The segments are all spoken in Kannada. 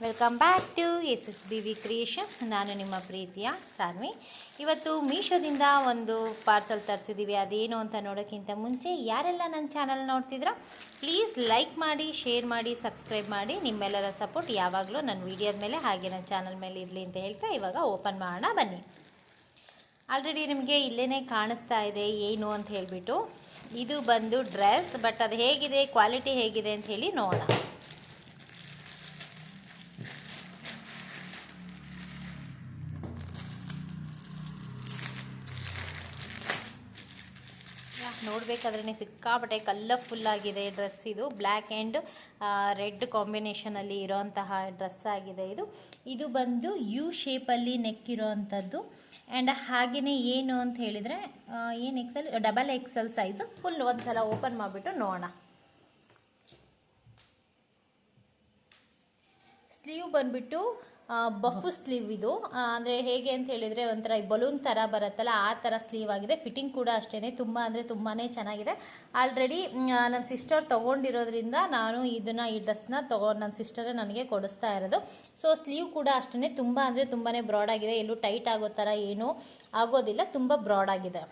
Welcome back to S S B V creations ನಾನು ನಿಮ್ಮ ಪ್ರೀತಿಯ ಸಾನ್ವಿ. ಇವತ್ತು ಮೀಶೋದಿಂದ ಒಂದು ಪಾರ್ಸಲ್ ತರಿಸಿದ್ದೀವಿ ಅದೇನು ಅಂತ ನೋಡೋಕ್ಕಿಂತ ಮುಂಚೆ ಯಾರೆಲ್ಲ ನನ್ನ ಚಾನಲ್ ನೋಡ್ತಿದ್ರ ಪ್ಲೀಸ್ ಲೈಕ್ ಮಾಡಿ ಶೇರ್ ಮಾಡಿ ಸಬ್ಸ್ಕ್ರೈಬ್ ಮಾಡಿ. ನಿಮ್ಮೆಲ್ಲರ ಸಪೋರ್ಟ್ ಯಾವಾಗಲೂ ನನ್ನ ವೀಡಿಯೋದ ಮೇಲೆ, ಹಾಗೆ ನನ್ನ ಚಾನಲ್ ಮೇಲೆ ಇರಲಿ ಅಂತ ಹೇಳ್ತಾ ಇವಾಗ ಓಪನ್ ಮಾಡೋಣ, ಬನ್ನಿ. ಆಲ್ರೆಡಿ ನಿಮಗೆ ಇಲ್ಲೇ ಕಾಣಿಸ್ತಾ ಇದೆ, ಏನು ಅಂತ ಹೇಳಿಬಿಟ್ಟು. ಇದು ಬಂದು ಡ್ರೆಸ್ ಬಟ್ ಅದು ಹೇಗಿದೆ ಕ್ವಾಲಿಟಿ ಹೇಗಿದೆ ಅಂತ ಹೇಳಿ ನೋಡೋಣ. ನೋಡಬೇಕಾದ್ರೆ ಸಿಕ್ಕಾಪಟ್ಟೆ ಕಲ್ಲರ್ಫುಲ್ ಆಗಿದೆ ಡ್ರೆಸ್ ಇದು. ಬ್ಲ್ಯಾಕ್ ಆ್ಯಂಡ್ ರೆಡ್ ಕಾಂಬಿನೇಷನಲ್ಲಿ ಇರೋಂತಹ ಡ್ರೆಸ್ ಆಗಿದೆ ಇದು. ಇದು ಬಂದು ಯು ಶೇಪಲ್ಲಿ ನೆಕ್ ಇರೋವಂಥದ್ದು ಆ್ಯಂಡ್ ಹಾಗೆಯೇ ಏನು ಅಂತ ಹೇಳಿದರೆ ಏನು XL double XL size full ಒಂದು ಸಲ ಓಪನ್ ಮಾಡಿಬಿಟ್ಟು ನೋಡೋಣ. ಸ್ಲೀವ್ ಬಂದ್ಬಿಟ್ಟು ಬಫ್ ಸ್ಲೀವ್ ಇದು. ಅಂದರೆ ಹೇಗೆ ಅಂತ ಹೇಳಿದರೆ ಒಂಥರ ಬಲೂನ್ ಥರ ಬರುತ್ತಲ್ಲ, ಆ ಥರ ಸ್ಲೀವ್ ಆಗಿದೆ. ಫಿಟ್ಟಿಂಗ್ ಕೂಡ ಅಷ್ಟೇ ತುಂಬ ಅಂದರೆ ತುಂಬಾ ಚೆನ್ನಾಗಿದೆ. ಆಲ್ರೆಡಿ ನನ್ನ ಸಿಸ್ಟರ್ ತಗೊಂಡಿರೋದ್ರಿಂದ ನಾನು ಇದನ್ನು, ಈ ಡ್ರೆಸ್ನ ತಗೋ ನನ್ನ ಸಿಸ್ಟರ್ ನನಗೆ ಕೊಡಿಸ್ತಾ ಇರೋದು. ಸೊ ಸ್ಲೀವ್ ಕೂಡ ಅಷ್ಟೇ ತುಂಬ ಅಂದರೆ ತುಂಬಾ ಬ್ರಾಡ್ ಆಗಿದೆ. ಎಲ್ಲೂ ಟೈಟ್ ಆಗೋ ಥರ ಏನೂ ಆಗೋದಿಲ್ಲ. ತುಂಬ ಬ್ರಾಡ್ ಆಗಿದೆ.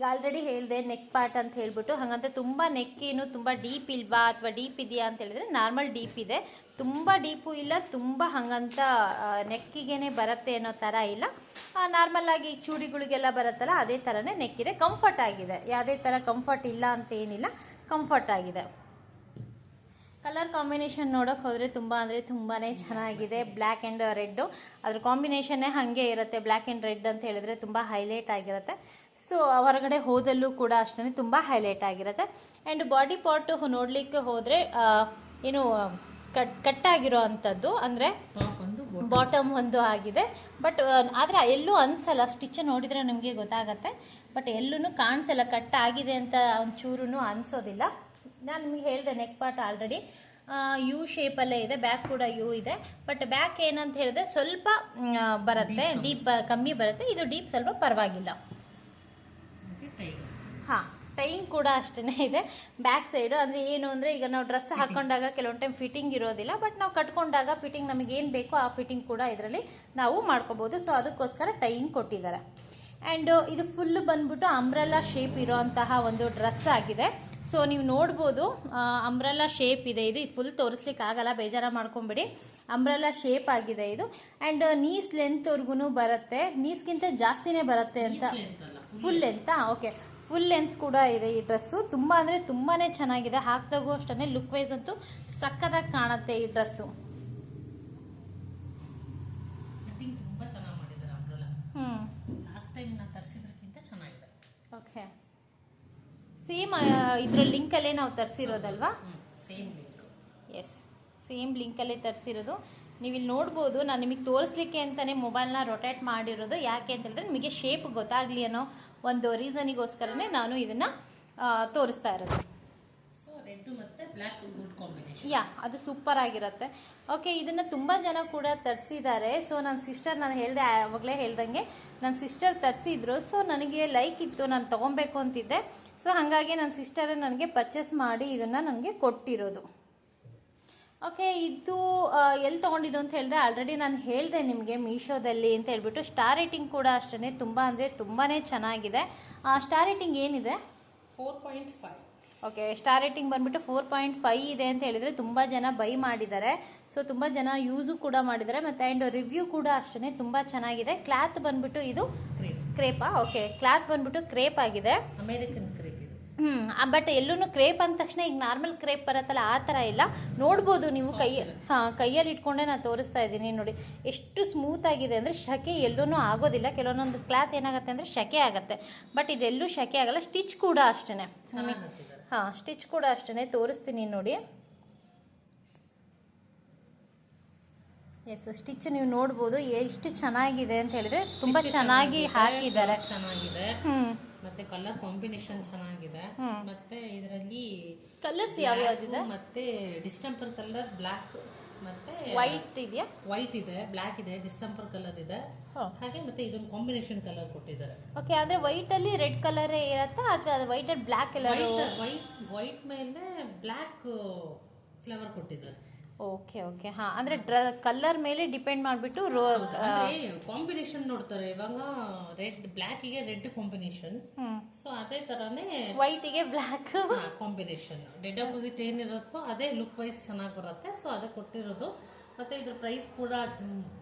ಈಗ ಆಲ್ರೆಡಿ ಹೇಳಿದೆ ನೆಕ್ ಪಾರ್ಟ್ ಅಂತ ಹೇಳ್ಬಿಟ್ಟು. ಹಾಗಂತ ತುಂಬ ನೆಕ್ ಏನು ತುಂಬ ಡೀಪ್ ಇಲ್ವಾ ಅಥವಾ ಡೀಪ್ ಇದೆಯಾ ಅಂತ ಹೇಳಿದ್ರೆ ನಾರ್ಮಲ್ ಡೀಪ್ ಇದೆ. ತುಂಬ ಡೀಪು ಇಲ್ಲ, ತುಂಬ ಹಾಗಂತ ನೆಕ್ಕಿಗೇನೆ ಬರುತ್ತೆ ಅನ್ನೋ ಥರ ಇಲ್ಲ. ನಾರ್ಮಲ್ ಆಗಿ ಚೂಡಿಗಳಿಗೆಲ್ಲ ಬರುತ್ತಲ್ಲ, ಅದೇ ಥರನೇ ನೆಕ್ ಇದೆ. ಕಂಫರ್ಟ್ ಆಗಿದೆ. ಯಾವುದೇ ಥರ ಕಂಫರ್ಟ್ ಇಲ್ಲ ಅಂತ ಏನಿಲ್ಲ. ಕಂಫರ್ಟ್ ಆಗಿದೆ. ಕಲರ್ ಕಾಂಬಿನೇಷನ್ ನೋಡೋಕೆ ಹೋದರೆ ತುಂಬ ಅಂದರೆ ತುಂಬಾ ಚೆನ್ನಾಗಿದೆ. ಬ್ಲ್ಯಾಕ್ ಆ್ಯಂಡ್ ರೆಡ್ಡು ಅದ್ರ ಕಾಂಬಿನೇಷನ್ನೇ ಹಾಗೆ ಇರುತ್ತೆ. ಬ್ಲ್ಯಾಕ್ ಆ್ಯಂಡ್ ರೆಡ್ ಅಂತ ಹೇಳಿದ್ರೆ ತುಂಬ ಹೈಲೈಟ್ ಆಗಿರುತ್ತೆ. ಸೊ ಹೊರಗಡೆ ಹೋದಲ್ಲೂ ಕೂಡ ಅಷ್ಟೇ ತುಂಬ ಹೈಲೈಟ್ ಆಗಿರುತ್ತೆ. ಆ್ಯಂಡ್ ಬಾಡಿ ಪಾರ್ಟ್ ನೋಡಲಿಕ್ಕೆ ಹೋದರೆ ಏನು ಕಟ್ ಕಟ್ಟಾಗಿರೋ ಅಂಥದ್ದು ಅಂದರೆ ಬಾಟಮ್ ಒಂದು ಆಗಿದೆ. ಬಟ್ ಆದರೆ ಎಲ್ಲೂ ಅನ್ಸಲ್ಲ. ಸ್ಟಿಚ್ ನೋಡಿದರೆ ನಮಗೆ ಗೊತ್ತಾಗತ್ತೆ. ಬಟ್ ಎಲ್ಲೂ ಕಾಣಿಸಲ್ಲ. ಕಟ್ ಆಗಿದೆ ಅಂತ ಒಂಚೂರು ಅನ್ಸೋದಿಲ್ಲ. ನಾನು ನಿಮಗೆ ಹೇಳಿದೆ ನೆಕ್ ಪಾರ್ಟ್ ಆಲ್ರೆಡಿ ಯು ಶೇಪಲ್ಲೇ ಇದೆ. ಬ್ಯಾಕ್ ಕೂಡ ಯು ಇದೆ. ಬಟ್ ಬ್ಯಾಕ್ ಏನಂತ ಹೇಳಿದ್ರೆ ಸ್ವಲ್ಪ ಬರುತ್ತೆ. ಡೀಪ್ ಕಮ್ಮಿ. ಬರುತ್ತೆ. ಇದು ಡೀಪ್ ಸ್ವಲ್ಪ ಪರವಾಗಿಲ್ಲ. ಹಾಂ ಟೈಮ್ ಕೂಡ ಅಷ್ಟೇ ಇದೆ. ಬ್ಯಾಕ್ ಸೈಡ್ ಅಂದರೆ ಏನು ಅಂದರೆ ಈಗ ನಾವು ಡ್ರೆಸ್ ಹಾಕೊಂಡಾಗ ಕೆಲವೊಂದು ಟೈಮ್ ಫಿಟ್ಟಿಂಗ್ ಇರೋದಿಲ್ಲ ಬಟ್ ನಾವು ಕಟ್ಕೊಂಡಾಗ ಫಿಟ್ಟಿಂಗ್ ನಮಗೆ ಏನು ಬೇಕೋ ಆ ಫಿಟ್ಟಿಂಗ್ ಕೂಡ ಇದರಲ್ಲಿ ನಾವು ಮಾಡ್ಕೋಬೋದು. ಸೊ ಅದಕ್ಕೋಸ್ಕರ ಟೈಮ್ ಕೊಟ್ಟಿದ್ದಾರೆ. ಆ್ಯಂಡ್ ಇದು ಫುಲ್ ಬಂದ್ಬಿಟ್ಟು ಅಂಬ್ರೆಲ್ಲಾ ಶೇಪ್ ಇರೋಂತಹ ಒಂದು ಡ್ರೆಸ್ ಆಗಿದೆ. ಸೊ ನೀವು ನೋಡ್ಬೋದು ಅಂಬ್ರೆಲ್ಲಾ ಶೇಪ್ ಇದೆ ಇದು. ಫುಲ್ ತೋರಿಸ್ಲಿಕ್ಕೆ ಆಗಲ್ಲ ಬೇಜಾರ ಮಾಡ್ಕೊಂಬಿಡಿ. ಅಂಬ್ರೆಲ್ಲಾ ಶೇಪ್ ಆಗಿದೆ ಇದು. ಆ್ಯಂಡ್ ನೀಸ್ ಲೆಂತ್ವರೆಗೂ ಬರುತ್ತೆ. ನೀಸ್ಗಿಂತ ಜಾಸ್ತಿನೇ ಬರುತ್ತೆ ಅಂತ. ಫುಲ್ ಲೆಂತಾ ಓಕೆ ಫುಲ್ ಲೆಂತ್ ಕೂಡ ಇದೆ ಈ ಡ್ರೆಸ್ಸು ತುಂಬ ಅಂದರೆ ತುಂಬಾ ಚೆನ್ನಾಗಿದೆ. ಹಾಕ್ದಾಗೂ ಅಷ್ಟೇ ಲುಕ್ ವೈಸ್ ಅಂತೂ ಸಕ್ಕತ್ತಾಗಿ ಕಾಣುತ್ತೆ ಈ ಡ್ರೆಸ್ಸು ಓಕೆ ಸೇಮ್ ಇದ್ರ ಲಿಂಕಲ್ಲೇ ನಾವು ತರಿಸಿರೋದಲ್ವಾ? ಸೇಮ್ ಲಿಂಕ್ ಎಸ್ ಸೇಮ್ ಲಿಂಕಲ್ಲೇ ತರಿಸಿರೋದು. ನೀವು ಇಲ್ಲಿ ನೋಡ್ಬೋದು ನಾನು ನಿಮಗೆ ತೋರಿಸ್ಲಿಕ್ಕೆ ಅಂತಲೇ ಮೊಬೈಲ್ನ ರೊಟೇಟ್ ಮಾಡಿರೋದು. ಯಾಕೆ ಅಂತ ಹೇಳಿದ್ರೆ ನಿಮಗೆ ಶೇಪ್ ಗೊತ್ತಾಗಲಿ ಅನ್ನೋ ಒಂದು ರೀಸನಿಗೋಸ್ಕರನೇ ನಾನು ಇದನ್ನು ತೋರಿಸ್ತಾ ಇರೋದು. ಯಾ ಅದು ಸೂಪರ್ ಆಗಿರುತ್ತೆ. ಓಕೆ ಇದನ್ನು ತುಂಬ ಜನ ಕೂಡ ತರಿಸಿದ್ದಾರೆ. ಸೊ ನನ್ನ ಸಿಸ್ಟರ್ ನಾನು ಹೇಳಿದೆ ಆವಾಗಲೇ ಹೇಳ್ದಂಗೆ ನನ್ನ ಸಿಸ್ಟರ್ ತರಿಸಿದ್ರು. ಸೊ ನನಗೆ ಲೈಕ್ ಇತ್ತು ನಾನು ತೊಗೊಬೇಕು ಅಂತಿದ್ದೆ. ಸೊ ಹಾಗಾಗಿ ನನ್ನ ಸಿಸ್ಟರೇ ನನಗೆ ಪರ್ಚೇಸ್ ಮಾಡಿ ಇದನ್ನು ನನಗೆ ಕೊಟ್ಟಿರೋದು. ಓಕೆ ಇದು ಎಲ್ಲಿ ತೊಗೊಂಡಿದ್ದು ಅಂತ ಹೇಳಿದೆ ಆಲ್ರೆಡಿ ನಾನು ಹೇಳಿದೆ ನಿಮಗೆ ಮೀಶೋದಲ್ಲಿ ಅಂತ ಹೇಳ್ಬಿಟ್ಟು. ಸ್ಟಾರ್ ರೇಟಿಂಗ್ ಕೂಡ ಅಷ್ಟೇ ತುಂಬ ಅಂದರೆ ತುಂಬಾ ಚೆನ್ನಾಗಿದೆ. ಸ್ಟಾರ್ ರೇಟಿಂಗ್ ಏನಿದೆ? Four point five. Okay star rating ಬಂದ್ಬಿಟ್ಟು ಫೋರ್ ಪಾಯಿಂಟ್ ಫೈವ್ ಇದೆ ಅಂತ ಹೇಳಿದರೆ ತುಂಬ ಜನ ಬೈ ಮಾಡಿದ್ದಾರೆ. ಸೊ ತುಂಬ ಜನ ಯೂಸು ಕೂಡ ಮಾಡಿದ್ದಾರೆ. ಮತ್ತು ಆ್ಯಂಡ್ ರಿವ್ಯೂ ಕೂಡ ಅಷ್ಟೇ ತುಂಬ ಚೆನ್ನಾಗಿದೆ. ಕ್ಲಾತ್ ಬಂದುಬಿಟ್ಟು ಇದು ಕ್ರೇಪ್. ಕ್ರೇಪಾ? ಓಕೆ ಕ್ಲಾತ್ ಬಂದುಬಿಟ್ಟು ಕ್ರೇಪ್ ಆಗಿದೆ. ಅಮೇರಿಕನ್ ಹ್ಞೂ ಬಟ್ ಎಲ್ಲೂ ಕ್ರೇಪ್ ಅಂದ ತಕ್ಷಣ ಈಗ ನಾರ್ಮಲ್ ಕ್ರೇಪ್ ಬರತ್ತಲ್ಲ ಆ ಥರ ಇಲ್ಲ. ನೋಡ್ಬೋದು ನೀವು ಕೈ ಹಾಂ ಕೈಯಲ್ಲಿ ಇಟ್ಕೊಂಡೆ ನಾನು ತೋರಿಸ್ತಾ ಇದ್ದೀನಿ ನೋಡಿ. ಎಷ್ಟು ಸ್ಮೂತ್ ಆಗಿದೆ ಅಂದರೆ ಶಕೆ ಎಲ್ಲೂ ಆಗೋದಿಲ್ಲ. ಕೆಲವೊಂದೊಂದು ಕ್ಲಾತ್ ಏನಾಗುತ್ತೆ ಅಂದರೆ ಶಕೆ ಆಗುತ್ತೆ. ಬಟ್ ಇದೆಲ್ಲೂ ಶಕೆ ಆಗಲ್ಲ ಸ್ಟಿಚ್ ಕೂಡ ಅಷ್ಟೇನೆ. ಹಾ ಸ್ಟಿಚ್ ಕೂಡ ಅಷ್ಟೇನೆ. ತೋರಿಸ್ತೀನಿ ನೋಡಿ. ಎಸ್ ಸ್ಟಿಚ್ ನೀವು ನೋಡ್ಬೋದು. ಎಷ್ಟು ಚೆನ್ನಾಗಿದೆ ಅಂತ ಹೇಳಿದ್ರೆ ತುಂಬ ಚೆನ್ನಾಗಿ ಹಾಕಿದ್ದಾರೆ. ಚೆನ್ನಾಗಿದೆ. ಹ್ಮ್. ಮತ್ತೆ ಕಲರ್ ಕಾಂಬಿನೇಷನ್ ಚೆನ್ನಾಗಿದೆ. ಮತ್ತೆ ಇದರಲ್ಲಿ ಕಲರ್ಸ್ ಯಾವ ಯಾವ್ಯಾವ್ದಿದೆ ಮತ್ತೆ ಡಿಸ್ಟೆಂಪರ್ ಕಲರ್ ಬ್ಲಾಕ್ ಮತ್ತೆ ವೈಟ್ ಇದೆಯಾ? ವೈಟ್ ಇದೆ ಬ್ಲಾಕ್ ಇದೆ ಡಿಸ್ಟಂಪರ್ ಕಲರ್ ಇದೆ. ಹಾಗೆ ಮತ್ತೆ ಇದೊಂದು ಕಾಂಬಿನೇಷನ್ ಕಲರ್ ಕೊಟ್ಟಿದ್ದಾರೆ. ಓಕೆ ಅಂದ್ರೆ ವೈಟ್ ಅಲ್ಲಿ ರೆಡ್ ಕಲರ್ ಇರತ್ತಾ? ಅಥವಾ ಅದು ವೈಟ್ ಅಲ್ಲಿ black colour white white white ಮೇಲೆ ಬ್ಲಾಕ್ ಫ್ಲವರ್ ಕೊಟ್ಟಿದ್ದಾರೆ. Okay okay. ಹಾ ಅಂದ್ರೆ ಕಲರ್ ಮೇಲೆ ಡಿಪೆಂಡ್ ಮಾಡ್ಬಿಟ್ಟು ರೋ ಕಾಂಬಿನೇಷನ್ ನೋಡ್ತಾರೆ. ಇವಾಗ ರೆಡ್ ಬ್ಲ್ಯಾಕ್ಗೆ ರೆಡ್ ಕಾಂಬಿನೇಷನ್ ಸೊ ಅದೇ ತರಾನೇ ವೈಟ್ಗೆ ಬ್ಲ್ಯಾಕ್ ಕಾಂಬಿನೇಷನ್ ಡೆಡ್ ಅಪೋಸಿಟ್ ಏನಿರುತ್ತೋ ಅದೇ ಲುಕ್ ವೈಸ್ ಚೆನ್ನಾಗಿ ಬರುತ್ತೆ. ಸೊ ಅದೇ ಕೊಟ್ಟಿರೋದು. ಮತ್ತೆ ಇದ್ರ ಪ್ರೈಸ್ ಕೂಡ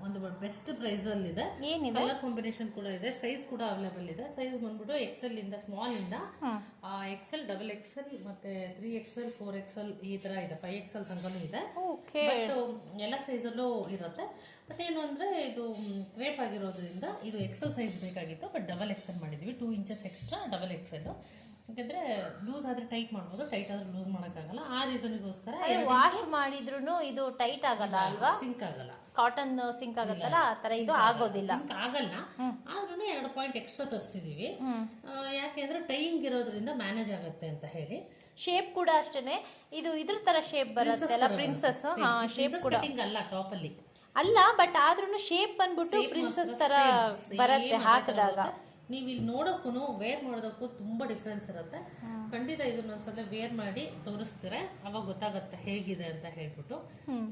ಒಂದು ಬೆಸ್ಟ್ ಪ್ರೈಸ್ ಅಲ್ಲಿ ಇದೆ ಏನಿದೆ? ಕಲರ್ ಕಾಂಬಿನೇಷನ್ ಕೂಡ ಇದೆ. ಸೈಜ್ ಕೂಡ ಅವೈಲೇಬಲ್ ಇದೆ. ಸೈಜ್ ಬಂದ್ಬಿಟ್ಟು ಎಕ್ಸೆಲ್ ಇಂದ ಸ್ಮಾಲ್ ಇಂದ ಎಕ್ಸೆಲ್ ಡಬಲ್ ಎಕ್ಸೆಲ್ ಮತ್ತೆ ತ್ರೀ ಎಕ್ಸೆಲ್ ಫೋರ್ ಎಕ್ಸೆಲ್ ಈ ತರ ಇದೆ. ಫೈವ್ ಎಕ್ಸೆಲ್ ತನಕನೂ ಇದೆ. ಎಲ್ಲ ಸೈಜಲ್ಲೂ ಇರುತ್ತೆ. ಮತ್ತೆ ಏನು ಅಂದ್ರೆ ಇದು ಕ್ರೇಪ್ ಆಗಿರೋದ್ರಿಂದ ಇದು ಎಕ್ಸೆಲ್ ಸೈಜ್ ಬೇಕಾಗಿತ್ತು. ಬಟ್ ಡಬಲ್ ಎಕ್ಸೆಲ್ ಮಾಡಿದ್ವಿ. Two inches extra double XL ಯಾಕಂದ್ರೆ ಲೂಸ್ ಆದ್ರೆ ಟೈಟ್ ಮಾಡ್ಬೋದು ಟೈಟ್ ಆದ್ರೆ ಲೂಸ್ ಮಾಡೋಕ್ಕಾಗಲ್ಲ. ಆ ರೀಸನ್ಗೋಸ್ಕರ ವಾಶ್ ಮಾಡಿದ್ರು ಇದು ಟೈಟ್ ಆಗಲ್ಲ ಅಲ್ವಾ? ಸಿಂಕ್ ಆಗಲ್ಲ. ಕಾಟನ್ ಸಿಂಕ್ ಆಗುತ್ತಲ್ಲ? ಆ ತರ ಇದು ಆಗೋದಿಲ್ಲ. ಸಿಂಕ್ ಆಗಲ್ಲ. ಆದ್ರೂ ಎರಡು ಪಾಯಿಂಟ್ ಎಕ್ಸ್ಟ್ರಾ ತರಿಸಿದೀವಿ. ಹ್ಮ್. ಯಾಕೆ ಅಂದ್ರೆ ಟೈಯಿಂಗ್ ಇರೋದ್ರಿಂದ ಮ್ಯಾನೇಜ್ ಆಗುತ್ತೆ ಅಂತ ಹೇಳಿ. ಶೇಪ್ ಕೂಡ ಅಷ್ಟೇನೆ. ಇದು ಇದ್ರ ತರ ಶೇಪ್ ಬರುತ್ತೆ. ಅಲ್ಲ ಪ್ರಿನ್ಸಸ್ ಶೇಪ್ ಕೂಡ. ಅಲ್ಲ ಟಾಪ್ ಅಲ್ಲಿ. ಅಲ್ಲ ಬಟ್ ಆದ್ರೂ ಶೇಪ್ ಬಂದ್ಬಿಟ್ಟು ಪ್ರಿನ್ಸಸ್ ತರ ಬರುತ್ತೆ ಹಾಕಿದಾಗ. ನೀವು ಇಲ್ಲಿ ನೋಡೋಕ್ಕೂ ವೇರ್ ಮಾಡೋದಕ್ಕೂ ತುಂಬಾ ಡಿಫ್ರೆನ್ಸ್ ಇರುತ್ತೆ. ಖಂಡಿತ ಇದನ್ನ ಒಂದ್ಸಲ ವೇರ್ ಮಾಡಿ ತೋರಿಸ್ತೀರಾ? ಅವಾಗ ಗೊತ್ತಾಗುತ್ತೆ ಹೇಗಿದೆ ಅಂತ ಹೇಳ್ಬಿಟ್ಟು.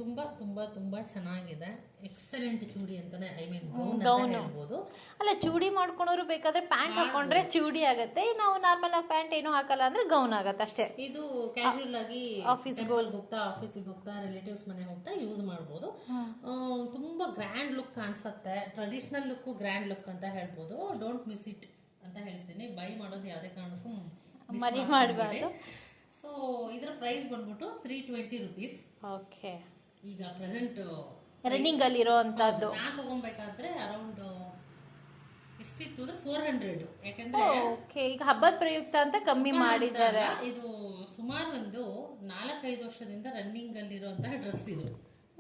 ತುಂಬಾ ತುಂಬಾ ತುಂಬಾ ಚೆನ್ನಾಗಿದೆ. ಎಕ್ಸಲೆಂಟ್ ಚೂಡಿ ಅಂತಾನೆ ಐ ಮೀನ್ ಗೌನ್ ಹೇಳ್ಬೋದು. ಅಲ್ಲ ಚೂಡಿ ಮಾಡ್ಕೊಳೋರು ಬೇಕಾದ್ರೆ ಪ್ಯಾಂಟ್ ಹಾಕೊಂಡ್ರೆ ಚೂಡಿ ಆಗತ್ತೆ. ನಾವು ನಾರ್ಮಲ್ ಆಗಿ ಪ್ಯಾಂಟ್ ಏನು ಹಾಕಲ್ಲ ಅಂದ್ರೆ ಗೌನ್ ಆಗತ್ತೆ ಅಷ್ಟೇ. ಇದು ಕ್ಯಾಶುಯಲ್ ಆಗಿ ಆಫೀಸ್ ಗೋಲ್ ಹೋಗ್ತಾ ಆಫೀಸ್ ಹೋಗ್ತಾ ರಿಲೇಟಿವ್ಸ್ ಮನೆ ಹೋಗ್ತಾ ಯೂಸ್ ಮಾಡ್ಬೋದು. ತುಂಬಾ ಗ್ರ್ಯಾಂಡ್ ಲುಕ್ ಕಾಣಿಸುತ್ತೆ. ಟ್ರೆಡಿಷನಲ್ ಲುಕ್ ಗ್ರ್ಯಾಂಡ್ ಲುಕ್ ಅಂತ ಹೇಳ್ಬೋದು. ಡೋಂಟ್ ಮಿಸ್ ಇಟ್ ಅಂತ ಹೇಳ್ತೇನೆ. ಬೈ ಮಾಡೋದು ಯಾವುದೇ ಕಾರಣಕ್ಕೂ ಮನಿ. ಮಾಡಬಾರ್ದು. ಸೊ ಇದರ ಪ್ರೈಸ್ ಬಂದ್ಬಿಟ್ಟು ತ್ರೀ ಟ್ವೆಂಟಿ ರುಪೀಸ್ ಓಕೆ ಈಗ ಪ್ರೆಸೆಂಟ್ ರನ್ನಿಂಗ್ ಅಲ್ಲಿ ಇರೋ ಅಂತದ್ದು ನಾನ್ ತಗೊಬೇಕಾದ್ರೆ ಅರೌಂಡ್ ಎಷ್ಟಿತ್ತು ಅಂದ್ರೆ ಫೋರ್ ಹಂಡ್ರೆಡ್ ಯಾಕಂದ್ರೆ ಓಕೆ ಈಗ ಹಬ್ಬದ ಪ್ರಯುಕ್ತ ಅಂತ ಕಮ್ಮಿ ಮಾಡಿದ್ದಾರೆ. ಇದು ಸುಮಾರು ಒಂದು ನಾಲ್ಕೈದು ವರ್ಷದಿಂದ ರನ್ನಿಂಗ್ ಅಲ್ಲಿರುವಂತಹ ಡ್ರೆಸ್ ಇದು.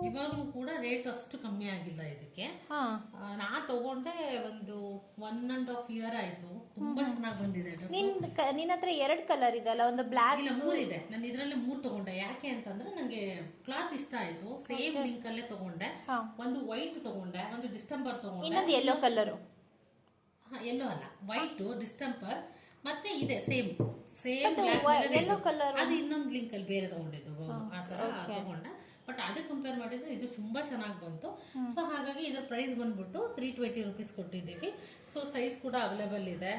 ಇವಾಗಲೂ ಕೂಡ ರೇಟ್ ಅಷ್ಟು ಕಮ್ಮಿ ಆಗಿಲ್ಲ ಇದಕ್ಕೆ. ನಾ ತಗೊಂಡೆ ಒಂದು ಒನ್ ಅಂಡ್ ಹಾಫ್ ಇಯರ್ ಆಯ್ತು. ತುಂಬಾ ಚೆನ್ನಾಗಿ ಬಂದಿದೆ ನಿನ್ನ ನಿನ್ ಹತ್ರ ಎರಡ್ ಕಲರ್ ಇದೆ ಅಲ್ಲ ಒಂದು ಬ್ಲಾಕ್ ಇಲ್ಲ ಇದೆ. ನಾನು ಇದ್ರಲ್ಲಿ ಮೂರ್ ತಗೊಂಡೆ. ಯಾಕೆ ಅಂತಂದ್ರೆ ನಂಗೆ ಕ್ಲಾತ್ ಇಷ್ಟ ಆಯ್ತು. ಸೇಮ್ ಲಿಂಕ್ ಅಲ್ಲೇ ತಗೊಂಡೆ. ಒಂದು ವೈಟ್ ತಗೊಂಡೆ ಒಂದು ಡಿಸ್ಟಂಬರ್ ತಗೊಂಡೆ. ಇನ್ನೊಂದು ಕಲರ್ ಹಾ ಎಲ್ಲೋ ಅಲ್ಲ. ವೈಟ್ ಡಿಸ್ಟಂಬರ್ ಮತ್ತೆ ಇದೆ ಸೇಮ್ ಸೇಮ್ ಯೆಲ್ಲೋ ಕಲರ್ ಅದು ಇನ್ನೊಂದು ಲಿಂಕ್ ಅಲ್ಲಿ ಬೇರೆ ತಗೊಂಡಿದ್ದು. ಆ ತರ ತಗೊಂಡೆ. ಅದಕ್ಕೆ ಕಂಪೇರ್ ಮಾಡಿದ್ರೆ ಇದು ತುಂಬಾ ಚೆನ್ನಾಗಿ ಬಂತು. ಸೊ ಹಾಗಾಗಿ ಇದ್ರ ಪ್ರೈಸ್ ಬಂದ್ಬಿಟ್ಟು ತ್ರೀ ಟ್ವೆಂಟಿ ರುಪೀಸ್ ಕೊಟ್ಟಿದ್ದೀವಿ. ಸೊ ಸೈಜ್ ಕೂಡ ಅವೈಲೇಬಲ್ ಇದೆ.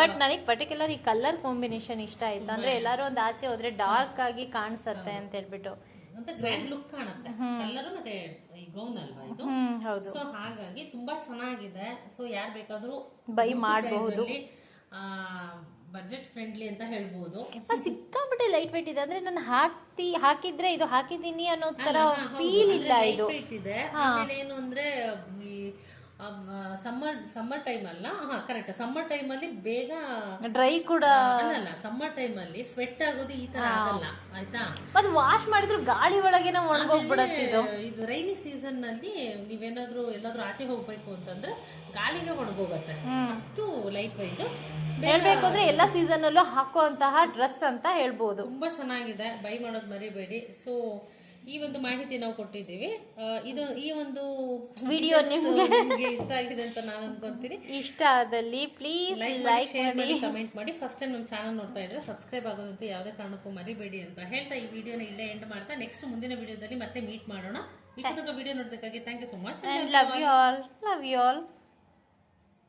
ಬಟ್ ನನಗೆ ಪರ್ಟಿಕ್ಯುಲರ್ ಈ ಕಲರ್ ಕಾಂಬಿನೇಷನ್ ಇಷ್ಟ ಆಯ್ತು. ಅಂದ್ರೆ ಎಲ್ಲಾರು ಒಂದ್ ಆಚೆ ಹೋದ್ರೆ ಡಾರ್ಕ್ ಆಗಿ ಕಾಣಿಸುತ್ತೆ ಅಂತ ಹೇಳ್ಬಿಟ್ಟು. ಗ್ರ್ಯಾಂಡ್ ಲುಕ್ ಕಾಣುತ್ತೆ. ಕಲರ್ ಮತ್ತೆ ಈ ಗೌನ್ ಅಲ್ವಾ ಇದು? ಹೌದು. ಸೊ ಹಾಗಾಗಿ ತುಂಬಾ ಚೆನ್ನಾಗಿದೆ. ಸೊ ಯಾರು ಬೇಕಾದ್ರೂ ಬೈ ಮಾಡಬಹುದು. ಬಜೆಟ್ ಫ್ರೆಂಡ್ಲಿ ಅಂತ ಹೇಳ್ಬೋದು. ಸಿಕ್ಕಾಪಟ್ಟೆ ಲೈಟ್ ವೆಯ್ಟ್ ಇದೆ. ಅಂದ್ರೆ ನಾನು ಹಾಕ್ತಿ ಹಾಕಿದ್ರೆ ಇದು ಹಾಕಿದ್ದೀನಿ ಅನ್ನೋ ತರ ಫೀಲ್ ಇಲ್ಲ ಇದು. ವೈಟ್ ಇದೆ. ಆಮೇಲೆ ಏನು ಅಂದ್ರೆ ಸಮ್ಮರ್ ಸಮ್ಮರ್ ಟೈಮ್ ಅಲ್ಲ? ಹಾ ಕರೆಕ್ಟ್ ಸಮ್ಮರ್ ಟೈಮ್ ಅಲ್ಲಿ ಬೇಗ ಡ್ರೈ ಕೂಡ ಅಲ್ಲ ಸಮ್ಮರ್ ಟೈಮ್ ಅಲ್ಲಿ ಸ್ವೆಟ್ ಆಗೋದು ಈ ತರ ಆಗಲ್ಲ ಆಯ್ತಾ? ಅದು ವಾಶ್ ಮಾಡಿದ್ರು ಗಾಳಿ ಒಳಗೆ ಇದು. ರೈನಿ ಸೀಸನ್ನಲ್ಲಿ ನೀವೇನಾದ್ರೂ ಎಲ್ಲಾದ್ರೂ ಆಚೆ ಹೋಗ್ಬೇಕು ಅಂತಂದ್ರೆ ಗಾಳಿಗೆ ಒಣಗೋಗತ್ತೆ. ಅಷ್ಟು ಲೈಟ್ ವೈಟ್ ಹೇಳ್ಬೇಕು ಅಂದ್ರೆ ಎಲ್ಲಾ ಸೀಸನ್ ಅಲ್ಲೂ ಹಾಕುವಂತಹ ಡ್ರೆಸ್ ಅಂತ ಹೇಳ್ಬೋದು. ತುಂಬಾ ಚೆನ್ನಾಗಿದೆ. ಬೈ ಮಾಡೋದು ಮರಿಬೇಡಿ. ಸೊ ಈ ಒಂದು ಮಾಹಿತಿ ನಾವು ಕೊಟ್ಟಿದ್ದೀವಿ. ಇದು ಈ ಒಂದು ವಿಡಿಯೋ ನಿಮ್ಗೆ ಇಷ್ಟ ಆಗಿದೆ ಅಂತ ನಾನು ಅನ್ಕೊಂತೀನಿ. ಇಷ್ಟ ಆದಲ್ಲಿ ಪ್ಲೀಸ್ ಲೈಕ್ ಮಾಡಿ ಕಮೆಂಟ್ ಮಾಡಿ. ಫಸ್ಟ್ ಟೈಮ್ ನಮ್ಮ ಚಾನಲ್ ನೋಡ್ತಾ ಇದ್ರೆ ಸಬ್ಸ್ಕ್ರೈಬ್ ಆಗೋದಂತ ಯಾವುದೇ ಕಾರಣಕ್ಕೂ ಮರಿಬೇಡಿ ಅಂತ ಹೇಳ್ತಾ ಈ ವಿಡಿಯೋನ ಇಲ್ಲೇ ಎಂಡ್ ಮಾಡ್ತಾ ನೆಕ್ಸ್ಟ್ ಮುಂದಿನ ವಿಡಿಯೋದಲ್ಲಿ ಮತ್ತೆ ಮೀಟ್ ಮಾಡೋಣ. ಇಷ್ಟೊಂದು video ನೋಡೋದಕ್ಕಾಗಿ thank you so much love you all love you all